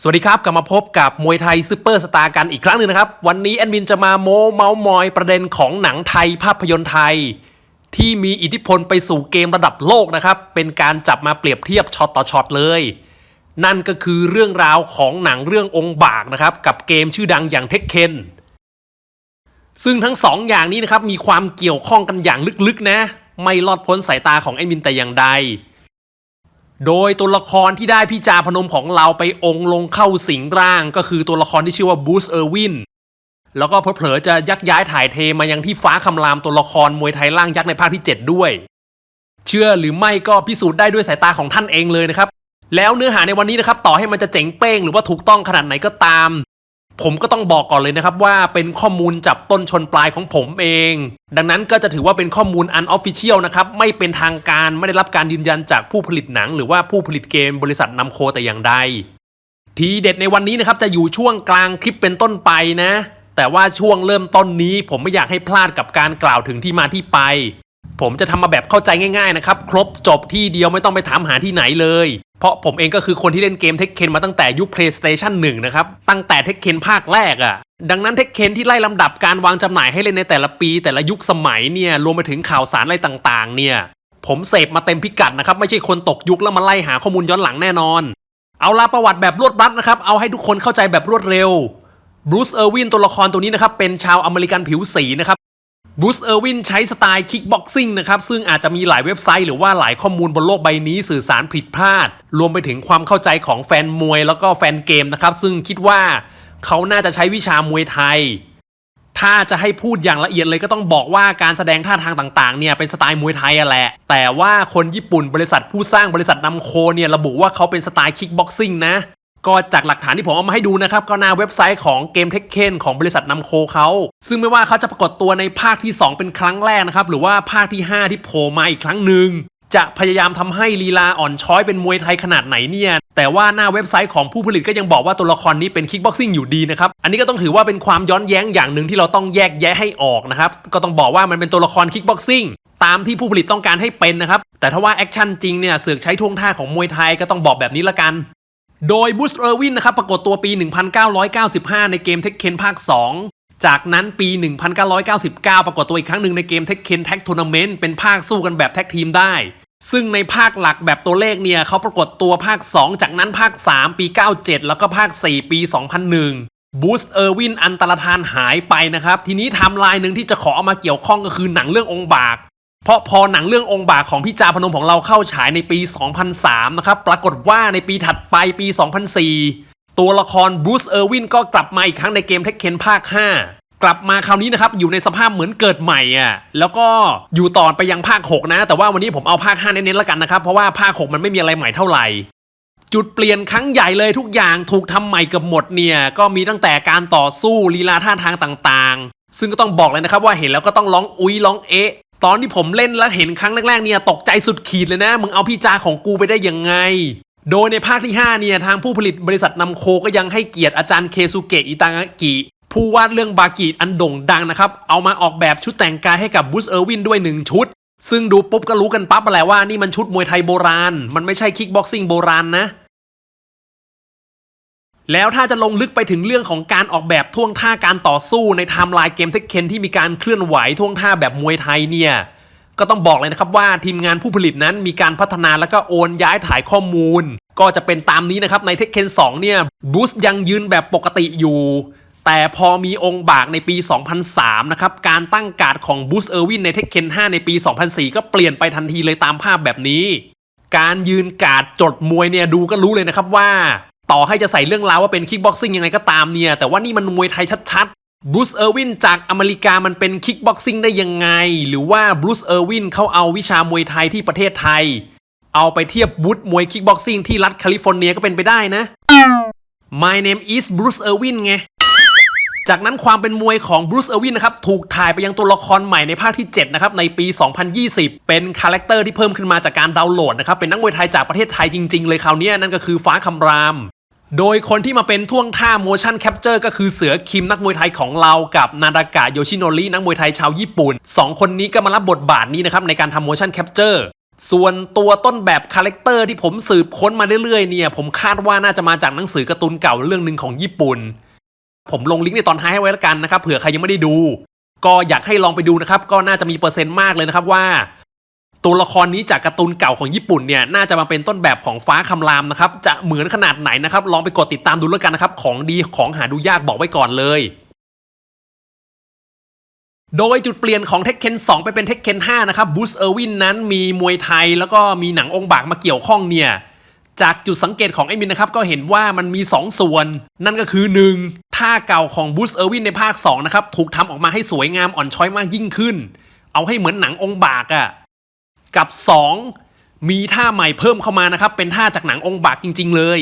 สวัสดีครับ กลับมาพบกับมวยไทยซูเปอร์สตาร์กันอีกครั้งหนึ่งนะครับ วันนี้แอดมินจะมาโมเมาส์มอยประเด็นของหนังไทยภาพยนตร์ไทย ที่มีอิทธิพลไปสู่เกมระดับโลกนะครับ เป็นการจับมาเปรียบเทียบช็อตต่อช็อตเลย นั่นก็คือเรื่องราวของหนังเรื่ององค์บากนะครับ กับเกมชื่อดังอย่างเทคเคนซึ่งทั้งสองอย่างนี้นะครับมีความเกี่ยวข้องกันอย่างลึกๆนะ ไม่ลอดพ้นสายตาของแอดมินแต่อย่างใด โดยตัวละครที่ได้พี่จาพนมของเราไปองค์ลงเข้าสิงร่าง ก็คือตัวละครที่ชื่อว่าบูสเออร์วินแล้วก็เผลอๆจะยักย้ายถ่ายเทมายังที่ฟ้าคำรามตัวละครมวยไทยร่างยักษ์ในภาคที่ 7 ด้วย เชื่อหรือไม่ก็พิสูจน์ได้ด้วยสายตาของท่านเองเลยนะครับ แล้วเนื้อหาในวันนี้นะครับ ต่อให้มันจะเจ๋งเป้งหรือว่าถูกต้องขนาดไหนก็ตาม ผมก็ต้องบอกก่อนเลยนะครับว่าเป็นข้อมูลจับต้นชนปลายของผมเอง ดังนั้นก็จะถือว่าเป็นข้อมูลอันออฟฟิเชียลนะครับไม่เป็นทางการไม่ได้รับการยืนยันจากผู้ผลิตหนัง หรือว่าผู้ผลิตเกมบริษัทนำโคแต่อย่างใด ทีเด็ดในวันนี้นะครับจะอยู่ช่วงกลางคลิปเป็นต้นไปนะ แต่ว่าช่วงเริ่มต้นนี้ ผมไม่อยากให้พลาดกับการกล่าวถึงที่มาที่ไป ผมจะทำมาแบบเข้าใจง่าย ๆนะครับ ครบจบที่เดียวไม่ต้องไปถามหาที่ไหนเลย เพราะผมเองก็คือคนที่เล่นเกมเทคเคนมาตั้งแต่ยุค PlayStation 1 นะครับ ตั้งแต่เทคเคนภาคแรกอะ่ะ ดังนั้นเทคเคนที่ไล่ลำดับการวางจำหน่ายให้เล่นในแต่ละปี แต่ละยุคสมัยเนี่ย รวมไปถึงข่าวสารอะไรต่างๆ เนี่ย ผมเสพมาเต็มพิกัดนะครับ ไม่ใช่คนตกยุคแล้วมาไล่หาข้อมูลย้อนหลังแน่นอน เอาละประวัติแบบรวดรัดนะครับ เอาให้ทุกคนเข้าใจแบบรวดเร็วบรูซเออร์วินตัวละครตัวนี้นะครับเป็นชาวอเมริกันผิวสีนะครับ บรูซเออร์วินใช้สไตล์คิกบ็อกซิ่งนะครับ ซึ่งอาจจะมีหลายเว็บไซต์หรือว่าหลายข้อมูลบนโลกใบนี้สื่อสารผิดพลาด รวมไปถึงความเข้าใจของแฟนมวยแล้วก็แฟนเกมนะครับ ซึ่งคิดว่าเขาน่าจะใช้วิชามวยไทย ถ้าจะให้พูดอย่างละเอียดเลยก็ต้องบอกว่าการแสดงท่าทางต่างๆเนี่ยเป็นสไตล์มวยไทยอะแหละ แต่ว่าคนญี่ปุ่นบริษัทผู้สร้างบริษัทนำโคเนี่ยระบุว่าเขาเป็นสไตล์คิกบ็อกซิ่งนะ ก็จากหลักฐานที่ผมเอามาให้ดูนะครับ ก็หน้าเว็บไซต์ของเกมเทคเคนของบริษัทนำโคเขา ซึ่งไม่ว่าเขาจะปรากฏตัวในภาคที่ 2 เป็นครั้งแรกนะครับ หรือว่าภาคที่ 5 ที่โผล่มาอีกครั้งหนึ่งจะพยายามทำให้ลีลาอ่อนช้อยเป็นมวยไทยขนาดไหนเนี่ย แต่ว่าหน้าเว็บไซต์ของผู้ผลิตก็ยังบอกว่าตัวละครนี้เป็นคิกบ็อกซิ่งอยู่ดีนะครับ อันนี้ก็ต้องถือว่าเป็นความย้อนแย้งอย่างหนึ่งที่เราต้องแยกแยะให้ออกนะครับ ก็ต้องบอกว่ามันเป็นตัวละครคิกบ็อกซิ่งตามที่ผู้ผลิตต้องการให้เป็นนะครับ แต่ถ้าว่าแอคชั่นจริงเนี่ยเสือกใช้ท่วงท่าของมวยไทยก็ต้องบอกแบบนี้ละกัน โดยบูสเออร์วินนะครับปรากฏตัวปี 1995 ในเกมเทคเคนภาค 2 จากนั้นปี 1999 ปรากฏตัวอีกครั้งหนึ่งในเกมเทคเคนแท็กทัวร์นาเมนต์เป็นภาคสู้กันแบบแท็กทีมได้ ซึ่งในภาคหลักแบบตัวเลขเนี่ยเขาปรากฏตัวภาค 2 จากนั้นภาค 3 ปี 97 แล้วก็ภาค 4 ปี 2001บูสเออร์วินอันตรธานหายไปนะครับ ทีนี้ไทม์ไลน์หนึ่งที่จะขอเอามาเกี่ยวข้องก็คือหนังเรื่ององค์บาก เพราะพอหนังเรื่ององค์บากของพี่จาพนมของเราเข้าฉายในปี 2003 นะครับ ปรากฏว่าในปีถัดไปปี 2004 ตัวละครบรูซเออร์วินก็กลับมาอีกครั้งในเกมเทคเคนภาค 5กลับมาคราวนี้นะครับ อยู่ในสภาพเหมือนเกิดใหม่อะแล้วก็อยู่ต่อไปยังภาค 6 นะ แต่ว่าวันนี้ผมเอาภาค 5 เน้นๆแล้วกันนะครับ เพราะว่าภาค 6 มันไม่มีอะไรใหม่เท่าไหร่ จุดเปลี่ยนครั้งใหญ่เลยทุกอย่างถูกทำใหม่เกือบหมดเนี่ย ก็มีตั้งแต่การต่อสู้ลีลาท่าทางต่างๆ ซึ่งก็ต้องบอกเลยนะครับว่าเห็นแล้วก็ต้องร้องอุ้ยร้องเอ๊ะ ตอนที่ผมเล่นแล้วเห็นครั้งแรกๆเนี่ยตกใจสุดขีดเลยนะ มึงเอาพี่จาของกูไปได้ยังไง โดยในภาคที่ 5 เนี่ย ทางผู้ผลิตบริษัทนำโคก็ยังให้เกียรติอาจารย์เคซุเกะอิตางะกิ ผู้วาดเรื่องบากิอันโด่งดังนะครับ เอามาออกแบบชุดแต่งกายให้กับบูสเออร์วินด้วย 1 ชุด ซึ่งดูปุ๊บก็รู้กันปั๊บแหละว่านี่มันชุดมวยไทยโบราณ มันไม่ใช่คิกบ็อกซิ่งโบราณนะ แล้วถ้าจะลงลึกไปถึงเรื่องของการออกแบบท่วงท่าการต่อสู้ในไทม์ไลน์เกมเทคเคนที่มีการเคลื่อนไหวท่วงท่าแบบมวยไทยเนี่ยก็ต้องบอกเลยนะครับว่าทีมงานผู้ผลิตนั้นมีการพัฒนาแล้วก็โอนย้ายถ่ายข้อมูล ก็จะเป็นตามนี้นะครับในเทคเคน2เนี่ยบูสยังยืนแบบปกติอยู่ แต่พอมีองค์บากในปี 2003 นะครับ การตั้งการ์ดของบูสเออร์วินในเทคเคน5 ในปี 2004 ก็เปลี่ยนไปทันทีเลยตามภาพแบบนี้ การยืนการ์ดจดมวยเนี่ยดูก็รู้เลยนะครับว่า ต่อให้จะใส่เรื่องราวว่าเป็นคิกบ็อกซิ่งยังไงก็ตามเนี่ย แต่ว่านี่มันมวยไทยชัดๆบรูซเออร์วินจากอเมริกามันเป็นคิกบ็อกซิ่งได้ยังไง หรือว่าบรูซเออร์วินเขาเอาวิชามวยไทยที่ประเทศไทย เอาไปเทียบวุฒิมวยคิกบ็อกซิ่งที่รัฐแคลิฟอร์เนียก็เป็นไปได้นะ My name is Bruce Irwin ไง จากนั้นความเป็นมวยของบรูซเออร์วินนะครับ ถูกถ่ายไปยังตัวละครใหม่ในภาคที่ 7 นะครับ ในปี 2020 เป็นคาแรคเตอร์ที่เพิ่มขึ้นมาจากการดาวน์โหลดนะครับ เป็นนักมวยไทยจากประเทศไทยจริงๆ เลยคราวนี้นั่นก็คือฟ้าคำราม โดยคนที่มาเป็นท่วงท่า motion capture ก็คือเสือคิมนักมวยไทยของเรากับนาดากะโยชิโนรินักมวยไทยชาวญี่ปุ่น 2 คนนี้ก็มารับบทบาทนี้นะครับในการทำ motion capture ส่วนตัวต้นแบบคาแรคเตอร์ที่ผมสืบค้นมาเรื่อยๆเนี่ย ผมคาดว่าน่าจะมาจากหนังสือการ์ตูนเก่าเรื่องหนึ่งของญี่ปุ่น ผมลงลิงก์ในตอนท้ายให้ไว้แล้วกันนะครับเผื่อใครยังไม่ได้ดู ก็อยากให้ลองไปดูนะครับ ก็น่าจะมีเปอร์เซ็นต์มากเลยนะครับว่า ตัวละครนี้จากการ์ตูนเก่าของญี่ปุ่นเนี่ยน่าจะมาเป็นต้นแบบของฟ้าคำรามนะครับจะเหมือนขนาดไหนนะครับลองไปกดติดตามดูแล้วกันนะครับของดีของหาดูยากบอกไว้ก่อนเลยโดยจุดเปลี่ยนของเทคเคน2 ไปเป็นเทคเคน5นะครับบูสเออร์วินนั้นมีมวยไทย แล้วก็มีหนังองค์บากมาเกี่ยวข้องเนี่ย จากจุดสังเกตของไอ้มินนะครับ ก็เห็นว่ามันมี 2 ส่วน นั่นก็คือ 1. ท่าเก่าของบูสเออร์วินในภาค 2 นะครับ ถูกทำออกมาให้สวยงามอ่อนช้อยมากยิ่งขึ้น เอาให้เหมือนหนังองค์บากอะ่ะ กับ 2. มีท่าใหม่เพิ่มเข้ามานะครับ เป็นท่าจากหนังองค์บากจริง ๆ เลย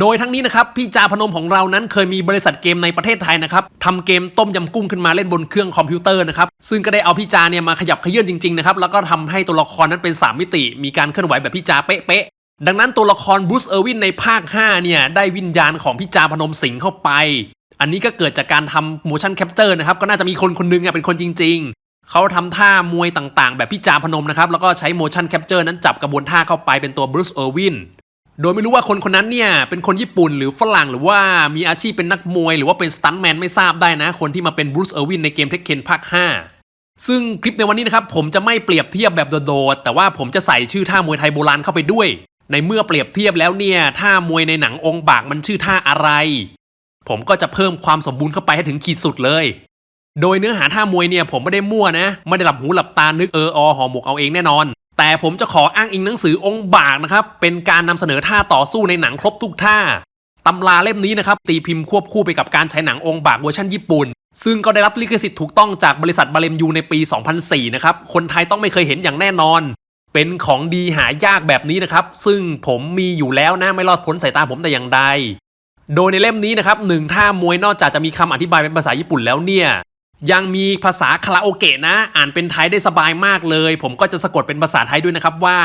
โดยทั้งนี้นะครับ พี่จาพนมของเรานั้นเคยมีบริษัทเกมในประเทศไทยนะครับทำเกมต้มยำกุ้งขึ้นมาเล่นบนเครื่องคอมพิวเตอร์นะครับ ซึ่งก็ได้เอาพี่จาเนี่ยมาขยับขยื่นจริงๆนะครับ แล้วก็ทำให้ตัวละครนั้นเป็น 3 มิติ มีการเคลื่อนไหวแบบพี่จาเป๊ะๆ ดังนั้นตัวละครบรูซเออร์วินในภาค 5 เนี่ยได้วิญญาณของพี่จาพนมสิงเข้าไปอันนี้ก็เกิดจากการทำ motion capture นะครับ ก็น่าจะมีคนคนหนึงเป็นคนจริงๆ เขาทำท่ามวยต่างๆ แบบพี่จาพนมนะครับ แล้วก็ใช้ motion capture นั้นจับกระบวนท่าเข้าไปเป็นตัวบรูซเออร์วินโดยไม่รู้ว่าคนคนนั้นเนี่ยเป็นคนญี่ปุ่นหรือฝรั่งหรือว่ามีอาชีพเป็นนักมวย หรือว่าเป็นสตันแมนไม่ทราบได้นะ คนที่มาเป็นบรูซเออร์วินในเกมเทคเคนภาค 5 ซึ่งคลิปในวันนี้นะครับผมจะไม่เปรียบเทียบแบบโดดๆแต่ว่าผมจะใส่ชื่อท่ามวยไทยโบราณเข้าไปด้วย ในเมื่อเปรียบเทียบแล้วเนี่ยท่ามวยในหนังองค์บากมันชื่อท่าอะไร ผมก็จะเพิ่มความสมบูรณ์เข้าไปให้ถึงขีดสุดเลย โดยเนื้อหาท่ามวยเนี่ยผมไม่ได้มั่วนะ ไม่ได้หลับหูหลับตานึกเอออห่อหมกเอาเองแน่นอน แต่ผมจะขออ้างอิงหนังสือองค์บากนะครับ เป็นการนำเสนอท่าต่อสู้ในหนังครบทุกท่าตำราเล่มนี้นะครับตีพิมพ์ควบคู่ไปกับการใช้หนังองค์บากเวอร์ชันญี่ปุ่น ซึ่งก็ได้รับลิขสิทธิ์ถูกต้องจากบริษัทบาเลมยูในปี 2004 นะครับ คนไทยต้องไม่เคยเห็นอย่างแน่นอน เป็นของดีหายากแบบนี้นะครับ ซึ่งผมมีอยู่แล้วนะไม่รอดพ้นสายตาผมแต่อย่างใด โดยในเล่มนี้นะครับหนึ่งท่ามวยนอกจากจะมีคำอธิบายเป็นภาษาญี่ปุ่นแล้วเนี่ย ยังมีภาษาคาราโอเกะนะ อ่านเป็นไทยได้สบายมากเลย ผมก็จะสะกดเป็นภาษาไทยด้วยนะครับว่า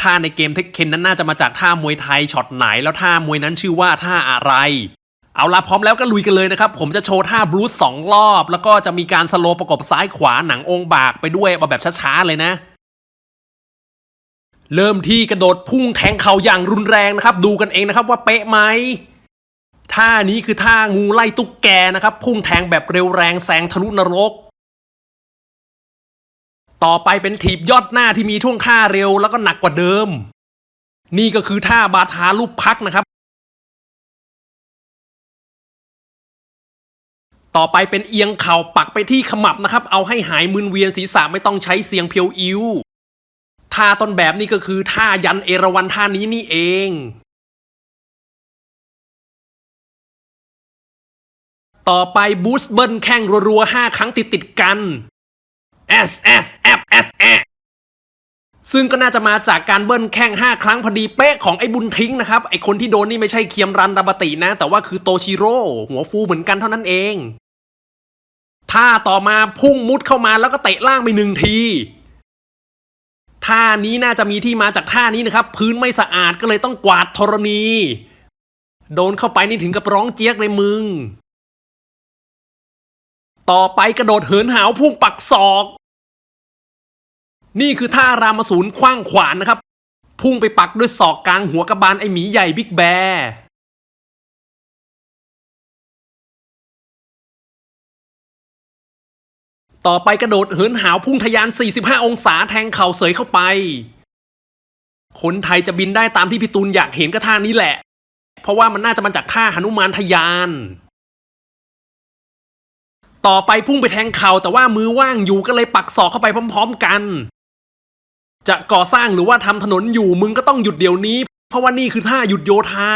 ท่าในเกมเทคเคนนั้นน่าจะมาจากท่ามวยไทยช็อตไหน แล้วท่ามวยนั้นชื่อว่าท่าอะไร เอาละพร้อมแล้วก็ลุยกันเลยนะครับ ผมจะโชว์ท่าบรูสองรอบ แล้วก็จะมีการสโลว์ประกบซ้ายขวาหนังองค์บากไปด้วยเอาแบบช้าๆเลยนะ เริ่มที่กระโดดพุ่งแทงเข่าอย่างรุนแรงนะครับ ดูกันเองนะครับว่าเป๊ะไหม ท่านี้คือท่างูไล่ตุ๊กแกนะครับ พุ่งแทงแบบเร็วแรงแซงทะลุนรก ต่อไปเป็นถีบยอดหน้าที่มีท่วงท่าเร็วแล้วก็หนักกว่าเดิม นี่ก็คือท่าบาทาลูกพักนะครับ ต่อไปเป็นเอียงเข่าปักไปที่ขมับนะครับ เอาให้หายมึนเวียนศีรษะไม่ต้องใช้เสียงเพียวอิวท่าต้นแบบนี่ก็คือท่ายันเอราวันท่านี้นี่เอง ต่อไปบูส์เบิ้ลแข่งรัวๆ 5 ครั้งติดติดกัน S S F S F ซึ่งก็น่าจะมาจากการเบิ้ลแข่ง5 ครั้งพอดีเป๊ะของไอ้บุญทิ้งนะครับ ไอ้คนที่โดนนี่ไม่ใช่เคียมรันดาบตินะ แต่ว่าคือโตชิโร่หัวฟูเหมือนกันเท่านั้นเองท่าต่อมาพุ่งมุดเข้ามาแล้วก็เตะล่างไปหนึ่งทีท่านี้น่าจะมีที่มาจากท่านี้นะครับ พื้นไม่สะอาดก็เลยต้องกวาดธรณี โดนเข้าไปนี่ถึงกับร้องเจี๊ยกเลยมึง ต่อไปกระโดดเหินหาวพุ่งปักศอก นี่คือท่ารามสูรคว้างขวานนะครับ พุ่งไปปักด้วยศอกกลางหัวกระบาลไอหมีใหญ่บิ๊กแบร์ต่อไปกระโดดเหินหาวพุ่งทะยาน 45 องศาแทงเข่าเสยเข้าไป คนไทยจะบินได้ตามที่พี่ตูนอยากเห็นก็ท่านี้แหละ เพราะว่ามันน่าจะมาจากท่าหนุมานทะยาน ต่อไปพุ่งไปแทงเข่าแต่ว่ามือว่างอยู่ก็เลยปักศอกเข้าไปพร้อม ๆ กัน จะก่อสร้างหรือว่าทำถนนอยู่มึงก็ต้องหยุดเดี๋ยวนี้ เพราะว่านี่คือท่าหยุดโยธา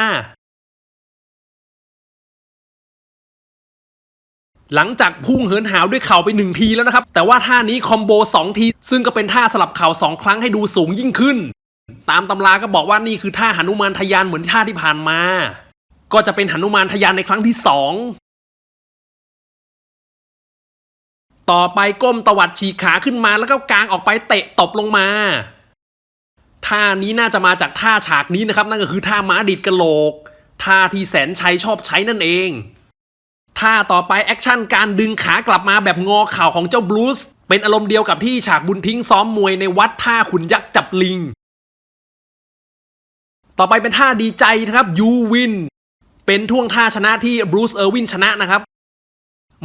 หลังจากพุ่งเหินหาวด้วยเข่าไปหนึ่งทีแล้วนะครับ แต่ว่าท่านี้คอมโบสองที ซึ่งก็เป็นท่าสลับเข่าสองครั้งให้ดูสูงยิ่งขึ้น ตามตำราก็บอกว่านี่คือท่าหนุมานทะยานเหมือนท่าที่ผ่านมา ก็จะเป็นหนุมานทะยานในครั้งที่สอง ต่อไปก้มตวัดฉีกขาขึ้นมาแล้วก็กางออกไปเตะตบลงมาท่านี้น่าจะมาจากท่าฉากนี้นะครับ นั่นก็คือท่าม้าดิดกระโหลกท่าที่แสนชัยชอบใช้นั่นเองท่าต่อไปแอคชั่นการดึงขากลับมาแบบงอเข่าของเจ้าบลูสเป็นอารมณ์เดียวกับที่ฉากบุญทิ้งซ้อมมวยในวัดท่าขุนยักษ์จับลิง ต่อไปเป็นท่าดีใจนะครับยูวินเป็นท่วงท่าชนะที่บรูซเออร์วินชนะนะครับ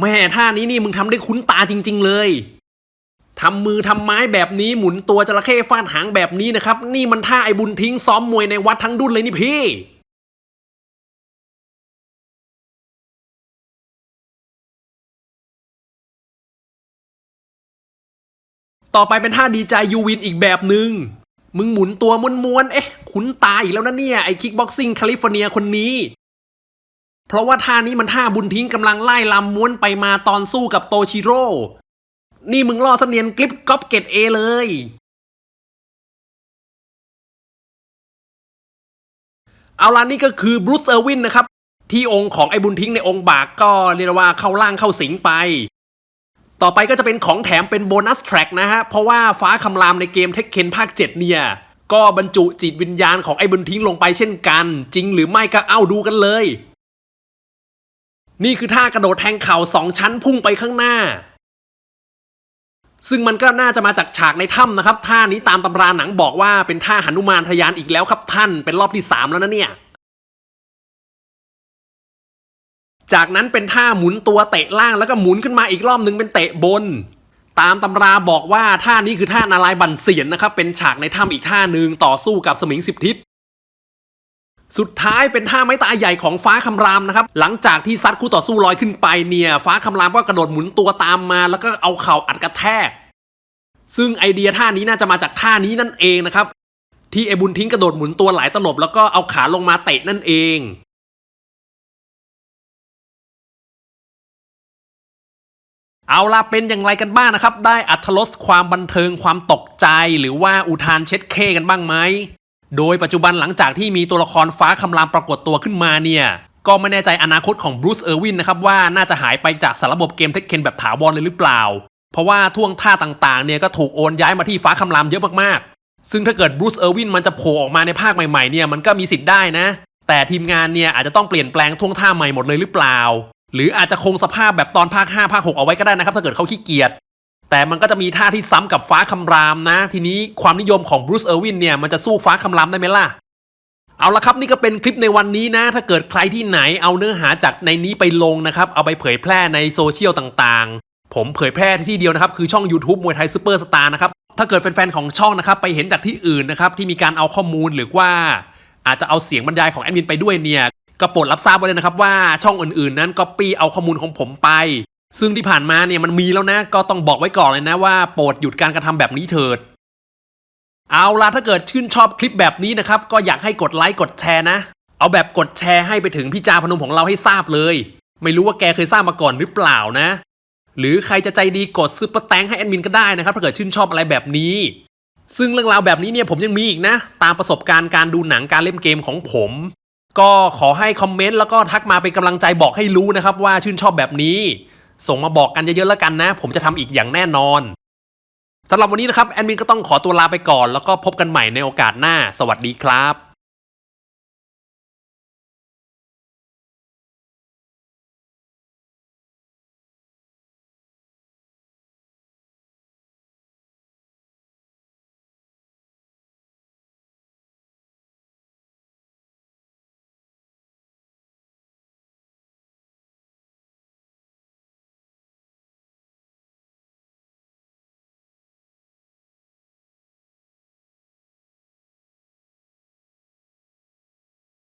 แม่ท่านี้นี่มึงทำได้คุ้นตาจริง ๆ เลยทำมือทำไม้แบบนี้หมุนตัวจระเข้ฟาดหางแบบนี้นะครับ นี่มันท่าไอ้บุญทิ้งซ้อมมวยในวัดทั้งดุนเลยนี่พี่ต่อไปเป็นท่าดีใจยูวินอีกแบบหนึง่งมึงหมุนตัวม้วนๆเอ๊ะ คุ้นตาอีกแล้วนะเนี่ย ไอ้คิกบ็อกซิ่งแคลิฟอร์เนียคนนี้ เพราะว่าท่านี้มันท่าบุญทิ้งกำลังไล่ลำม้วนไปมาตอนสู้กับโตชิโร่ นี่มึงล่อเสนียนกลิปก๊อปเกตเอเลย เอาล่ะนี่ก็คือบรูซเออร์วินนะครับ ที่องค์ของไอ้บุญทิ้งในองค์บากก็เรียกว่าเข้าล่างเข้าสิงไป ต่อไปก็จะเป็นของแถมเป็นโบนัสแทร็กนะฮะ เพราะว่าฟ้าคำรามในเกมเทคเคนภาค 7 เนี่ย ก็บรรจุจิตวิญญาณของไอ้บุญทิ้งลงไปเช่นกัน จริงหรือไม่ก็เอ้าดูกันเลย นี่คือท่ากระโดดแทงเข่าสองชั้นพุ่งไปข้างหน้า ซึ่งมันก็น่าจะมาจากฉากในถ้ำนะครับ ท่านี้ตามตำราหนังบอกว่าเป็นท่าหนุมานทะยานอีกแล้วครับท่านเป็นรอบที่สามแล้วนะเนี่ย จากนั้นเป็นท่าหมุนตัวเตะล่างแล้วก็หมุนขึ้นมาอีกรอบหนึ่งเป็นเตะบน ตามตำราบอกว่าท่านี้คือท่านารายบันเสียนนะครับเป็นฉากในถ้ำอีกท่าหนึ่งต่อสู้กับสมิงสิบทิศ สุดท้ายเป็นท่าไม้ตายใหญ่ของฟ้าคำรามนะครับ หลังจากที่ซัดคู่ต่อสู้ลอยขึ้นไปเนี่ย ฟ้าคำรามก็กระโดดหมุนตัวตามมา แล้วก็เอาเข่าอัดกระแทก ซึ่งไอเดียท่านี้น่าจะมาจากท่านี้นั่นเองนะครับ ที่ไอบุญทิ้งกระโดดหมุนตัวหลายตลบแล้วก็เอาขาลงมาเตะนั่นเองเอาล่ะเป็นอย่างไรกันบ้างนะครับ ได้อัธรสความบันเทิงความตกใจ หรือว่าอุทานเช็ดเคกันบ้างไหม โดยปัจจุบันหลังจากที่มีตัวละครฟ้าคำรามปรากฏตัวขึ้นมาเนี่ย ก็ไม่แน่ใจอนาคตของบรูซเออร์วินนะครับว่าน่าจะหายไปจากสารระบบเกมเทคเคนแบบถาวรเลยหรือเปล่า เพราะว่าท่วงท่าต่างๆเนี่ยก็ถูกโอนย้ายมาที่ฟ้าคำรามเยอะมากๆ ซึ่งถ้าเกิดบรูซเออร์วินมันจะโผล่ออกมาในภาคใหม่ๆเนี่ยมันก็มีสิทธิ์ได้นะ แต่ทีมงานเนี่ยอาจจะต้องเปลี่ยนแปลงท่วงท่าใหม่หมดเลยหรือเปล่า หรืออาจจะคงสภาพแบบตอนภาค5ภาค6เอาไว้ก็ได้นะครับถ้าเกิดเขาขี้เกียจ แต่มันก็จะมีท่าที่ซ้ำกับฟ้าคำรามนะ ทีนี้ความนิยมของบรูซเออร์วินเนี่ยมันจะสู้ฟ้าคำรามได้ไหมล่ะ เอาละครับนี่ก็เป็นคลิปในวันนี้นะ ถ้าเกิดใครที่ไหนเอาเนื้อหาจากในนี้ไปลงนะครับ เอาไปเผยแพร่ในโซเชียลต่างๆ ผมเผยแพร่ที่เดียวนะครับ คือช่อง YouTube มวยไทยซูเปอร์สตาร์นะครับ ถ้าเกิดแฟนๆของช่องนะครับไปเห็นจากที่อื่นนะครับที่มีการเอาข้อมูลหรือว่า อาจจะเอาเสียงบรรยายของแอดมินไปด้วยเนี่ยก็โปรดรับทราบไว้เลยนะครับว่าช่องอื่นๆ นั้นก็ปี้เอาข้อมูลของผมไป ซึ่งที่ผ่านมาเนี่ยมันมีแล้วนะ ก็ต้องบอกไว้ก่อนเลยนะว่าโปรดหยุดการกระทำแบบนี้เถิด เอาล่ะถ้าเกิดชื่นชอบคลิปแบบนี้นะครับ ก็อยากให้กดไลค์กดแชร์นะ เอาแบบกดแชร์ให้ไปถึงพี่จาพนมของเราให้ทราบเลย ไม่รู้ว่าแกเคยทราบมาก่อนหรือเปล่านะ หรือใครจะใจดีกดซุปเปอร์แตงให้แอดมินก็ได้นะครับถ้าเกิดชื่นชอบอะไรแบบนี้ ซึ่งเรื่องราวแบบนี้เนี่ยผมยังมีอีกนะ ตามประสบการณ์การดูหนังการเล่นเกมของผม ก็ขอให้คอมเมนต์แล้วก็ทักมาเป็นกำลังใจบอกให้รู้นะครับว่าชื่นชอบแบบนี้ ส่งมาบอกกันเยอะๆแล้วกันนะ ผมจะทำอีกอย่างแน่นอนสำหรับวันนี้นะครับแอดมินก็ต้องขอตัวลาไปก่อน แล้วก็พบกันใหม่ในโอกาสหน้า สวัสดีครับ